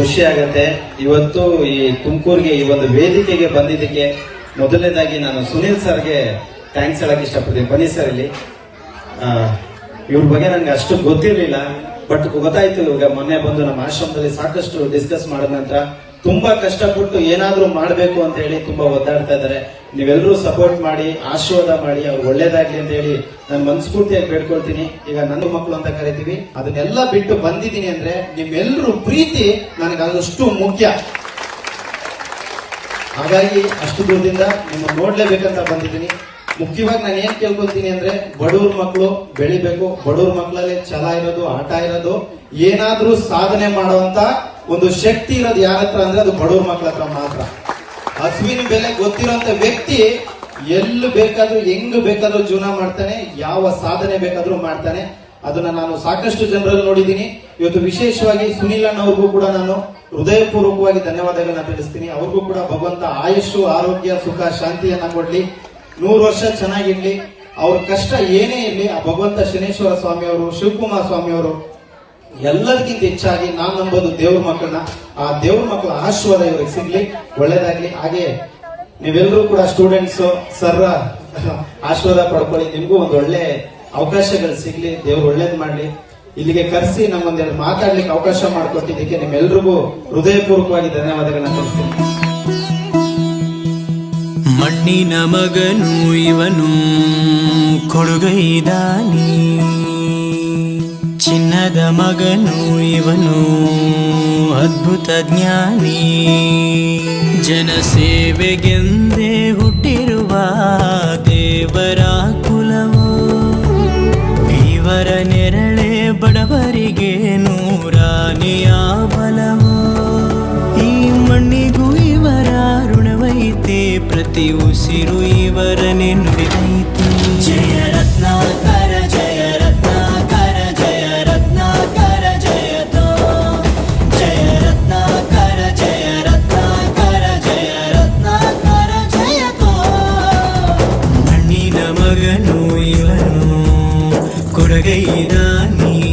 ಖುಷಿ ಆಗತ್ತೆ. ಇವತ್ತು ಈ ತುಮಕೂರಿಗೆ ಈ ಒಂದು ವೇದಿಕೆಗೆ ಬಂದಿದ್ದಕ್ಕೆ ಮೊದಲನೇದಾಗಿ ನಾನು ಸುನೀಲ್ ಸರ್ಗೆ ಥ್ಯಾಂಕ್ಸ್ ಹೇಳಕ್ ಇಷ್ಟಪಡ್ತೀನಿ. ಬನ್ನಿ ಸರ್ ಇಲ್ಲಿ. ಇವ್ರ ಬಗ್ಗೆ ನನಗೆ ಅಷ್ಟು ಗೊತ್ತಿರಲಿಲ್ಲ ಬಟ್ ಗೊತ್ತಾಯ್ತು ಇವಾಗ ಮೊನ್ನೆ ಬಂದು ನಮ್ಮ ಆಶ್ರಮದಲ್ಲಿ ಸಾಕಷ್ಟು ಡಿಸ್ಕಸ್ ಮಾಡಿದ ನಂತರ ತುಂಬಾ ಕಷ್ಟಪಟ್ಟು ಏನಾದ್ರೂ ಮಾಡಬೇಕು ಅಂತ ಹೇಳಿ ತುಂಬಾ ಒದ್ದಾಡ್ತಾ ಇದ್ದಾರೆ. ನೀವೆಲ್ಲರೂ ಸಪೋರ್ಟ್ ಮಾಡಿ, ಆಶೀರ್ವಾದ ಮಾಡಿ, ಅವ್ರು ಒಳ್ಳೇದಾಗ್ಲಿ ಅಂತ ಹೇಳಿ ನಾನು ಮನಸ್ಫೂರ್ತಿಯಾಗಿ ಬೇಡ್ಕೊಳ್ತೀನಿ. ಈಗ ನನ್ನ ಮಕ್ಕಳು ಅಂತ ಕರಿತೀವಿ. ಅದನ್ನೆಲ್ಲ ಬಿಟ್ಟು ಬಂದಿದ್ದೀನಿ ಅಂದ್ರೆ ನಿಮ್ಮೆಲ್ಲರೂ ಪ್ರೀತಿ ನನಗೆ ಅದಷ್ಟು ಮುಖ್ಯ. ಹಾಗಾಗಿ ಅಷ್ಟು ದೂರದಿಂದ ನಿಮ್ಮ ನೋಡ್ಲೇಬೇಕಂತ ಬಂದಿದ್ದೀನಿ. ಮುಖ್ಯವಾಗಿ ನಾನು ಏನ್ ಕೇಳ್ಕೊಳ್ತೀನಿ ಅಂದ್ರೆ ಬಡವ್ರ ಮಕ್ಕಳು ಬೆಳಿಬೇಕು. ಬಡವ್ರ ಮಕ್ಕಳಲ್ಲಿ ಛಲ ಇರೋದು, ಆಟ ಇರೋದು, ಏನಾದ್ರೂ ಸಾಧನೆ ಮಾಡುವಂತ ಒಂದು ಶಕ್ತಿ ಇರೋದು ಯಾರ ಹತ್ರ ಅಂದ್ರೆ ಅದು ಬಡವ್ರ ಮಕ್ಕಳ ಹತ್ರ ಮಾತ್ರ. ಹಸುವಿನ ಬೆಲೆ ಗೊತ್ತಿರೋಂತ ವ್ಯಕ್ತಿ ಎಲ್ಲಿ ಬೇಕಾದ್ರೂ, ಹೆಂಗ್ ಬೇಕಾದ್ರೂ ಜೀವನ ಮಾಡ್ತಾನೆ, ಯಾವ ಸಾಧನೆ ಬೇಕಾದ್ರೂ ಮಾಡ್ತಾನೆ. ಅದನ್ನ ನಾನು ಸಾಕಷ್ಟು ಜನರಲ್ಲಿ ನೋಡಿದ್ದೀನಿ. ಇವತ್ತು ವಿಶೇಷವಾಗಿ ಸುನಿಲ್ ಅಣ್ಣವ್ರಿಗೂ ಕೂಡ ನಾನು ಹೃದಯಪೂರ್ವಕವಾಗಿ ಧನ್ಯವಾದಗಳನ್ನ ತಿಳಿಸ್ತೀನಿ. ಅವ್ರಿಗೂ ಕೂಡ ಭಗವಂತ ಆಯುಷು ಆರೋಗ್ಯ, ಸುಖ, ಶಾಂತಿಯನ್ನ ಕೊಡ್ಲಿ. ನೂರು ವರ್ಷ ಚೆನ್ನಾಗಿರ್ಲಿ. ಅವ್ರ ಕಷ್ಟ ಏನೇ ಇರಲಿ, ಆ ಭಗವಂತ ಶನೇಶ್ವರ ಸ್ವಾಮಿ ಅವರು ಶಿವಕುಮಾರ ಸ್ವಾಮಿ ಅವರು ಎಲ್ಲದಕ್ಕಿಂತ ಹೆಚ್ಚಾಗಿ ನಾನು ನಂಬೋದು ದೇವ್ರ ಮಕ್ಕಳನ್ನ. ಆ ದೇವ್ರ ಮಕ್ಕಳ ಆಶೀರ್ವಾದ ಇವ್ರಿಗೆ ಸಿಗ್ಲಿ, ಒಳ್ಳೇದಾಗ್ಲಿ. ಹಾಗೆ ನೀವೆಲ್ಲರೂ ಕೂಡ ಸ್ಟೂಡೆಂಟ್ಸ್ ಸರ್ ಆಶೀರ್ವಾದ ಪಡ್ಕೊಳ್ಳಿ. ನಿಮಗೂ ಒಂದು ಒಳ್ಳೆ ಅವಕಾಶಗಳು ಸಿಗ್ಲಿ, ದೇವ್ರು ಒಳ್ಳೇದ್ ಮಾಡ್ಲಿ. ಇಲ್ಲಿಗೆ ಕರೆಸಿ ನಮ್ಮೊಂದೆರಡು ಮಾತಾಡ್ಲಿಕ್ಕೆ ಅವಕಾಶ ಮಾಡಿಕೊಟ್ಟಿದ್ದಕ್ಕೆ ನಿಮ್ಮೆಲ್ರಿಗೂ ಹೃದಯಪೂರ್ವಕವಾಗಿ ಧನ್ಯವಾದಗಳನ್ನ ತಿಳಿಸ್ತೀನಿ. ಮಣ್ಣಿನ ಮಗನು ಇವನು ಕೊಡುಗೈದಾನಿ ಮನದ ಮಗನು ಇವನು. ಅದ್ಭುತ ಜ್ಞಾನಿ. ಜನಸೇವೆಗೆಂದೇ ಹುಟ್ಟಿರುವ ದೇವರ ಮಗನು ಇವನು ಕೊಡಗೈದಾನಿ